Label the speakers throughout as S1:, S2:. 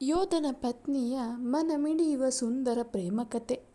S1: ಯೋಧನ ಪತ್ನಿಯ ಮನಮಿಡಿಯುವ ಸುಂದರ ಪ್ರೇಮ ಕಥೆ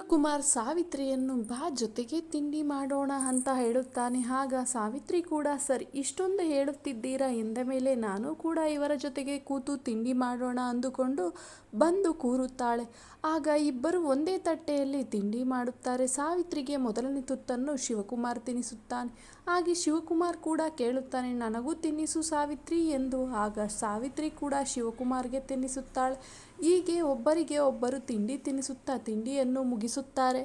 S1: ಶಿವಕುಮಾರ್ ಸಾವಿತ್ರಿಯನ್ನು ಬಾ ಜೊತೆಗೆ ತಿಂಡಿ ಮಾಡೋಣ ಅಂತ ಹೇಳುತ್ತಾನೆ. ಆಗ ಸಾವಿತ್ರಿ ಕೂಡ, ಸರ್, ಇಷ್ಟೊಂದು ಹೇಳುತ್ತಿದ್ದೀರಾ? ಎಂದ ಮೇಲೆ ನಾನು ಕೂಡ ಇವರ ಜೊತೆಗೆ ಕೂತು ತಿಂಡಿ ಮಾಡೋಣ ಅಂದುಕೊಂಡು ಬಂದು ಕೂರುತ್ತಾಳೆ. ಆಗ ಇಬ್ಬರು ಒಂದೇ ತಟ್ಟೆಯಲ್ಲಿ ತಿಂಡಿ ಮಾಡುತ್ತಾರೆ. ಸಾವಿತ್ರಿಗೆ ಮೊದಲನೇ ತುತ್ತನ್ನು ಶಿವಕುಮಾರ್ ತಿನ್ನಿಸುತ್ತಾನೆ ಹಾಗೆ ಶಿವಕುಮಾರ್ ಕೂಡ ಕೇಳುತ್ತಾನೆ, ನನಗೂ ತಿನ್ನಿಸು ಸಾವಿತ್ರಿ ಎಂದು. ಆಗ ಸಾವಿತ್ರಿ ಕೂಡ ಶಿವಕುಮಾರ್ಗೆ ತಿನ್ನಿಸುತ್ತಾಳೆ. ಹೀಗೆ ಒಬ್ಬರಿಗೆ ಒಬ್ಬರು ತಿಂಡಿ ತಿನಿಸುತ್ತಾ ತಿಂಡಿಯನ್ನು ಮುಗಿಸುತ್ತಾರೆ.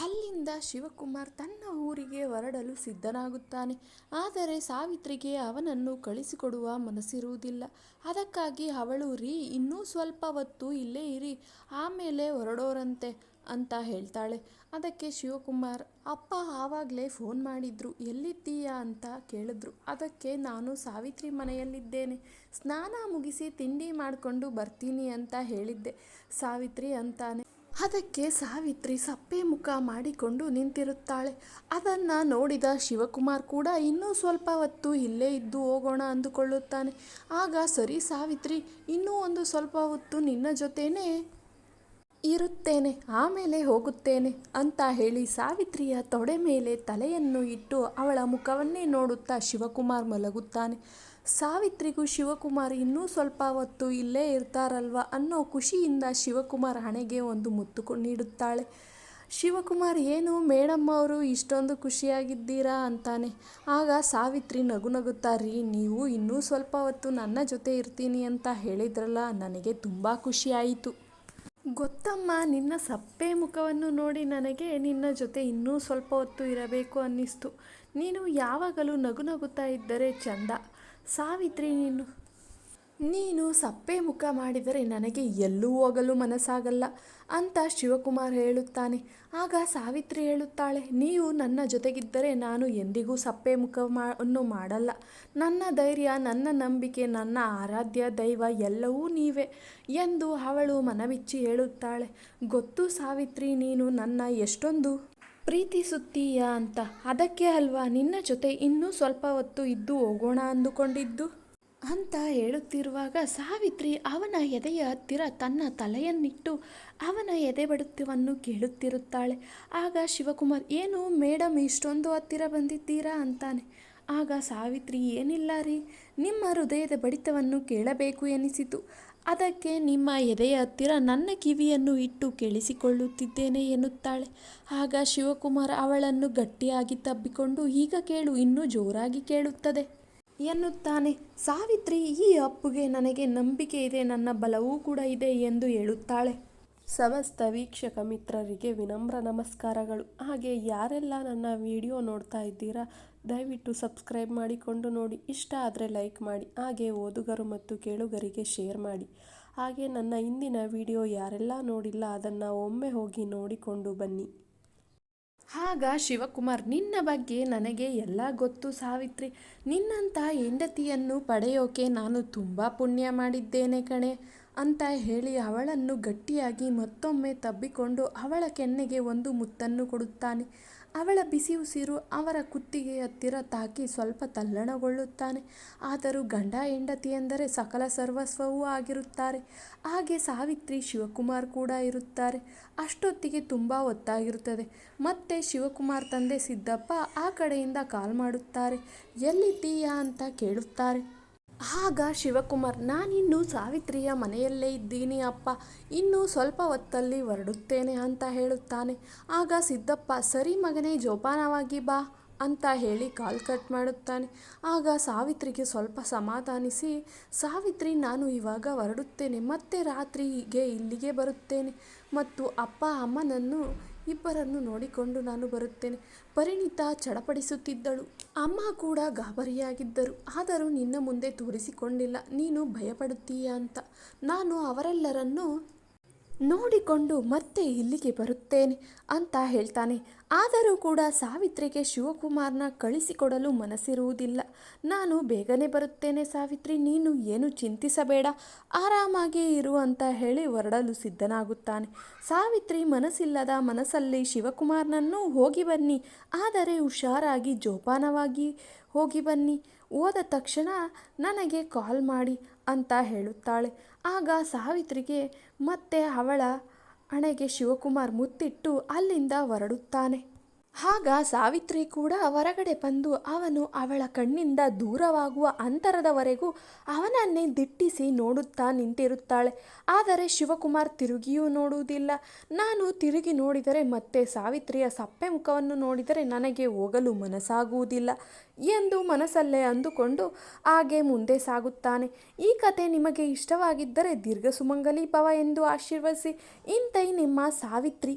S1: ಅಲ್ಲಿಂದ ಶಿವಕುಮಾರ್ ತನ್ನ ಊರಿಗೆ ಹೊರಡಲು ಸಿದ್ಧನಾಗುತ್ತಾನೆ. ಆದರೆ ಸಾವಿತ್ರಿಗೆ ಅವನನ್ನು ಕಳಿಸಿಕೊಡುವ ಮನಸ್ಸಿರುವುದಿಲ್ಲ. ಅದಕ್ಕಾಗಿ ಅವಳು, ರೀ, ಇನ್ನೂ ಸ್ವಲ್ಪ ಹೊತ್ತು ಇಲ್ಲೇ ಇರಿ. ಆಮೇಲೆ ಹೊರಡೋರಂತೆ. ಅಂತ ಹೇಳ್ತಾಳೆ. ಅದಕ್ಕೆ ಶಿವಕುಮಾರ್, ಅಪ್ಪ ಆವಾಗಲೇ ಫೋನ್ ಮಾಡಿದ್ರು, ಎಲ್ಲಿದ್ದೀಯಾ ಅಂತ ಕೇಳಿದ್ರು. ಅದಕ್ಕೆ ನಾನು ಸಾವಿತ್ರಿ ಮನೆಯಲ್ಲಿದ್ದೇನೆ. ಸ್ನಾನ ಮುಗಿಸಿ ತಿಂಡಿ ಮಾಡಿಕೊಂಡು ಬರ್ತೀನಿ ಅಂತ ಹೇಳಿದ್ದೆ. ಸಾವಿತ್ರಿ ಅಂತಾನೆ. ಅದಕ್ಕೆ ಸಾವಿತ್ರಿ ಸಪ್ಪೆ ಮುಖ ಮಾಡಿಕೊಂಡು ನಿಂತಿರುತ್ತಾಳೆ. ಅದನ್ನು ನೋಡಿದ ಶಿವಕುಮಾರ್ ಕೂಡ ಇನ್ನೂ ಸ್ವಲ್ಪ ಹೊತ್ತು ಇಲ್ಲೇ ಇದ್ದು ಹೋಗೋಣ ಅಂದುಕೊಳ್ಳುತ್ತಾನೆ. ಆಗ, ಸರಿ ಸಾವಿತ್ರಿ, ಇನ್ನೂ ಒಂದು ಸ್ವಲ್ಪ ಹೊತ್ತು ನಿನ್ನ ಜೊತೆನೇ ಇರುತ್ತೇನೆ, ಆಮೇಲೆ ಹೋಗುತ್ತೇನೆ ಅಂತ ಹೇಳಿ ಸಾವಿತ್ರಿಯ ತೊಡೆ ಮೇಲೆ ತಲೆಯನ್ನು ಇಟ್ಟು ಅವಳ ಮುಖವನ್ನೇ ನೋಡುತ್ತಾ ಶಿವಕುಮಾರ್ ಮಲಗುತ್ತಾನೆ. ಸಾವಿತ್ರಿಗೂ ಶಿವಕುಮಾರ್ ಇನ್ನೂ ಸ್ವಲ್ಪ ಹೊತ್ತು ಇಲ್ಲೇ ಇರ್ತಾರಲ್ವ ಅನ್ನೋ ಖುಷಿಯಿಂದ ಶಿವಕುಮಾರ್ ಹಣೆಗೆ ಒಂದು ಮುತ್ತು ನೀಡುತ್ತಾಳೆ. ಶಿವಕುಮಾರ್ ಏನು, ಮೇಡಮ್ ಅವರು, ಇಷ್ಟೊಂದು ಖುಷಿಯಾಗಿದ್ದೀರಾ? ಅಂತಾನೆ. ಆಗ ಸಾವಿತ್ರಿ ನಗು ನಗುತ್ತಾ ರೀ, ನೀವು ಇನ್ನೂ ಸ್ವಲ್ಪ ಹೊತ್ತು ನನ್ನ ಜೊತೆ ಇರ್ತೀನಿ ಅಂತ ಹೇಳಿದ್ರಲ್ಲ, ನನಗೆ ತುಂಬ ಖುಷಿಯಾಯಿತು ಗೊತ್ತಮ್ಮ, ನಿನ್ನ ಸಪ್ಪೆ ಮುಖವನ್ನು ನೋಡಿ ನನಗೆ ನಿನ್ನ ಜೊತೆ ಇನ್ನೂ ಸ್ವಲ್ಪ ಹೊತ್ತು ಇರಬೇಕು ಅನ್ನಿಸ್ತು. ನೀನು ಯಾವಾಗಲೂ ನಗು ನಗುತ್ತಾ ಇದ್ದರೆ ಚಂದ. ಸಾವಿತ್ರಿ, ನೀನು ನೀನು ಸಪ್ಪೆ ಮುಖ ಮಾಡಿದರೆ ನನಗೆ ಎಲ್ಲೂ ಹೋಗಲು ಮನಸ್ಸಾಗಲ್ಲ ಅಂತ ಶಿವಕುಮಾರ್ ಹೇಳುತ್ತಾನೆ. ಆಗ ಸಾವಿತ್ರಿ ಹೇಳುತ್ತಾಳೆ, ನೀವು ನನ್ನ ಜೊತೆಗಿದ್ದರೆ ನಾನು ಎಂದಿಗೂ ಸಪ್ಪೆ ಮುಖವನ್ನು ಮಾಡಲ್ಲ. ನನ್ನ ಧೈರ್ಯ, ನನ್ನ ನಂಬಿಕೆ, ನನ್ನ ಆರಾಧ್ಯ ದೈವ ಎಲ್ಲವೂ ನೀವೇ ಎಂದು ಅವಳು ಮನವಿಚ್ಚಿ ಹೇಳುತ್ತಾಳೆ. ಗೊತ್ತು ಸಾವಿತ್ರಿ, ನೀನು ನನ್ನ ಎಷ್ಟೊಂದು ಪ್ರೀತಿಸುತ್ತೀಯ ಅಂತ. ಅದಕ್ಕೆ ಅಲ್ವಾ ನಿನ್ನ ಜೊತೆ ಇನ್ನೂ ಸ್ವಲ್ಪ ಹೊತ್ತು ಇದ್ದು ಹೋಗೋಣ ಅಂದುಕೊಂಡಿದ್ದು? ಅಂತ ಹೇಳುತ್ತಿರುವಾಗ ಸಾವಿತ್ರಿ ಅವನ ಎದೆಯ ಹತ್ತಿರ ತನ್ನ ತಲೆಯನ್ನಿಟ್ಟು ಅವನ ಎದೆ ಬಡಿತವನ್ನು ಕೇಳುತ್ತಿರುತ್ತಾಳೆ. ಆಗ ಶಿವಕುಮಾರ್, ಏನು ಮೇಡಮ್ ಇಷ್ಟೊಂದು ಹತ್ತಿರ ಬಂದಿದ್ದೀರಾ? ಅಂತಾನೆ. ಆಗ ಸಾವಿತ್ರಿ, ಏನಿಲ್ಲ ರೀ, ನಿಮ್ಮ ಹೃದಯದ ಬಡಿತವನ್ನು ಕೇಳಬೇಕು ಎನಿಸಿತು. ಅದಕ್ಕೆ ನಿಮ್ಮ ಎದೆಯ ಹತ್ತಿರ ನನ್ನ ಕಿವಿಯನ್ನು ಇಟ್ಟು ಕೇಳಿಸಿಕೊಳ್ಳುತ್ತಿದ್ದೇನೆ, ಎನ್ನುತ್ತಾಳೆ. ಆಗ ಶಿವಕುಮಾರ್ ಅವಳನ್ನು ಗಟ್ಟಿಯಾಗಿ ತಬ್ಬಿಕೊಂಡು, ಈಗ ಕೇಳು, ಇನ್ನೂ ಜೋರಾಗಿ ಕೇಳುತ್ತದೆ. ಎನ್ನುತ್ತಾನೆ. ಸಾವಿತ್ರಿ, ಈ ಅಪ್ಪುಗೆ ನನಗೆ ನಂಬಿಕೆ ಇದೆ, ನನ್ನ ಬಲವೂ ಕೂಡ ಇದೆ ಎಂದು ಹೇಳುತ್ತಾಳೆ. ಸಮಸ್ತ ವೀಕ್ಷಕ ಮಿತ್ರರಿಗೆ ವಿನಮ್ರ ನಮಸ್ಕಾರಗಳು. ಹಾಗೆ ಯಾರೆಲ್ಲ ನನ್ನ ವಿಡಿಯೋ ನೋಡ್ತಾ ಇದ್ದೀರಾ, ದಯವಿಟ್ಟು ಸಬ್ಸ್ಕ್ರೈಬ್ ಮಾಡಿಕೊಂಡು ನೋಡಿ. ಇಷ್ಟ ಆದರೆ ಲೈಕ್ ಮಾಡಿ, ಹಾಗೆ ಓದುಗರು ಮತ್ತು ಕೇಳುಗರಿಗೆ ಶೇರ್ ಮಾಡಿ. ಹಾಗೆ ನನ್ನ ಇಂದಿನ ವಿಡಿಯೋ ಯಾರೆಲ್ಲ ನೋಡಿಲ್ಲ, ಅದನ್ನು ಒಮ್ಮೆ ಹೋಗಿ ನೋಡಿಕೊಂಡು ಬನ್ನಿ. ಆಗ ಶಿವಕುಮಾರ್, ನಿನ್ನ ಬಗ್ಗೆ ನನಗೆ ಎಲ್ಲ ಗೊತ್ತು ಸಾವಿತ್ರಿ. ನಿನ್ನಂಥ ಹೆಂಡತಿಯನ್ನು ಪಡೆಯೋಕೆ ನಾನು ತುಂಬ ಪುಣ್ಯ ಮಾಡಿದ್ದೇನೆ ಕಣೆ ಅಂತ ಹೇಳಿ ಅವಳನ್ನು ಗಟ್ಟಿಯಾಗಿ ಮತ್ತೊಮ್ಮೆ ತಬ್ಬಿಕೊಂಡು ಅವಳ ಕೆನ್ನೆಗೆ ಒಂದು ಮುತ್ತನ್ನು ಕೊಡುತ್ತಾನೆ. ಅವಳ ಬಿಸಿ ಉಸಿರು ಅವರ ಕುತ್ತಿಗೆ ಹತ್ತಿರ ತಾಕಿ ಸ್ವಲ್ಪ ತಲ್ಲಣಗೊಳ್ಳುತ್ತಾನೆ. ಆದರೂ ಗಂಡ ಹೆಂಡತಿ ಎಂದರೆ ಸಕಲ ಸರ್ವಸ್ವವೂ ಆಗಿರುತ್ತಾರೆ. ಹಾಗೆ ಸಾವಿತ್ರಿ, ಶಿವಕುಮಾರ್ ಕೂಡ ಇರುತ್ತಾರೆ. ಅಷ್ಟೊತ್ತಿಗೆ ತುಂಬ ಒತ್ತಾಗಿರುತ್ತದೆ ಮತ್ತೆ ಶಿವಕುಮಾರ್ ತಂದೆ ಸಿದ್ದಪ್ಪ ಆ ಕಡೆಯಿಂದ ಕಾಲ್ ಮಾಡುತ್ತಾರೆ. ಎಲ್ಲಿದ್ದೀಯಾ ಅಂತ ಕೇಳುತ್ತಾರೆ. ಆಗ ಶಿವಕುಮಾರ್, ನಾನಿನ್ನು ಸಾವಿತ್ರಿಯ ಮನೆಯಲ್ಲೇ ಇದ್ದೀನಿ ಅಪ್ಪ, ಇನ್ನು ಸ್ವಲ್ಪ ಹೊತ್ತಲ್ಲಿ ಹೊರಡುತ್ತೇನೆ ಅಂತ ಹೇಳುತ್ತಾನೆ. ಆಗ ಸಿದ್ದಪ್ಪ, ಸರಿ ಮಗನೇ, ಜೋಪಾನವಾಗಿ ಬಾ ಅಂತ ಹೇಳಿ ಕಾಲ್ ಕಟ್ ಮಾಡುತ್ತಾನೆ. ಆಗ ಸಾವಿತ್ರಿಗೆ ಸ್ವಲ್ಪ ಸಮಾಧಾನಿಸಿ, ಸಾವಿತ್ರಿ, ನಾನು ಇವಾಗ ಹೊರಡುತ್ತೇನೆ, ಮತ್ತೆ ರಾತ್ರಿಗೆ ಇಲ್ಲಿಗೆ ಬರುತ್ತೇನೆ. ಮತ್ತು ಅಪ್ಪ ಅಮ್ಮನನ್ನು ಇಬ್ಬರನ್ನು ನೋಡಿಕೊಂಡು ನಾನು ಬರುತ್ತೇನೆ. ಪರಿಣಿತ ಚಡಪಡಿಸುತ್ತಿದ್ದಳು. ಅಮ್ಮ ಕೂಡ ಗಾಬರಿಯಾಗಿದ್ದರು. ಆದರೂ ನಿನ್ನ ಮುಂದೆ ತೋರಿಸಿಕೊಂಡಿಲ್ಲ. ನೀನು ಭಯಪಡುತ್ತೀಯ ಅಂತ. ನಾನು ಅವರೆಲ್ಲರನ್ನೂ ನೋಡಿಕೊಂಡು ಮತ್ತೆ ಇಲ್ಲಿಗೆ ಬರುತ್ತೇನೆ ಅಂತ ಹೇಳ್ತಾನೆ. ಆದರೂ ಕೂಡ ಸಾವಿತ್ರಿಗೆ ಶಿವಕುಮಾರ್ನ ಕಳಿಸಿಕೊಡಲು ಮನಸ್ಸಿರುವುದಿಲ್ಲ. ನಾನು ಬೇಗನೆ ಬರುತ್ತೇನೆ ಸಾವಿತ್ರಿ, ನೀನು ಏನು ಚಿಂತಿಸಬೇಡ. ಆರಾಮಾಗಿ ಇರು ಅಂತ ಹೇಳಿ ಹೊರಡಲು ಸಿದ್ಧನಾಗುತ್ತಾನೆ. ಸಾವಿತ್ರಿ ಮನಸ್ಸಿಲ್ಲದ ಮನಸ್ಸಲ್ಲಿ ಶಿವಕುಮಾರ್ನನ್ನು ಹೋಗಿ ಬನ್ನಿ. ಆದರೆ ಹುಷಾರಾಗಿ ಜೋಪಾನವಾಗಿ ಹೋಗಿ ಬನ್ನಿ. ಹೋದ ತಕ್ಷಣ ನನಗೆ ಕಾಲ್ ಮಾಡಿ ಅಂತ ಹೇಳುತ್ತಾಳೆ. ಆಗ ಸಾವಿತ್ರಿಗೆ ಮತ್ತೆ ಅವಳ ಹಣೆಗೆ ಶಿವಕುಮಾರ್ ಮುತ್ತಿಟ್ಟು ಅಲ್ಲಿಂದ ಹೊರಡುತ್ತಾನೆ. ಆಗ ಸಾವಿತ್ರಿ ಕೂಡ ಹೊರಗಡೆ ಬಂದು ಅವನು ಅವಳ ಕಣ್ಣಿಂದ ದೂರವಾಗುವ ಅಂತರದವರೆಗೂ ಅವನನ್ನೇ ದಿಟ್ಟಿಸಿ ನೋಡುತ್ತಾ ನಿಂತಿರುತ್ತಾಳೆ. ಆದರೆ ಶಿವಕುಮಾರ್ ತಿರುಗಿಯೂ ನೋಡುವುದಿಲ್ಲ. ನಾನು ತಿರುಗಿ ನೋಡಿದರೆ ಮತ್ತೆ ಸಾವಿತ್ರಿಯ ಸಪ್ಪೆ ಮುಖವನ್ನು ನೋಡಿದರೆ ನನಗೆ ಹೋಗಲು ಮನಸ್ಸಾಗುವುದಿಲ್ಲ ಎಂದು ಮನಸ್ಸಲ್ಲೇ ಅಂದುಕೊಂಡು ಹಾಗೆ ಮುಂದೆ ಸಾಗುತ್ತಾನೆ. ಈ ಕತೆ ನಿಮಗೆ ಇಷ್ಟವಾಗಿದ್ದರೆ ದೀರ್ಘ ಸುಮಂಗಲಿ ಭವ ಎಂದು ಆಶೀರ್ವದಿಸಿ. ಇಂತೈ ನಿಮ್ಮ ಸಾವಿತ್ರಿ.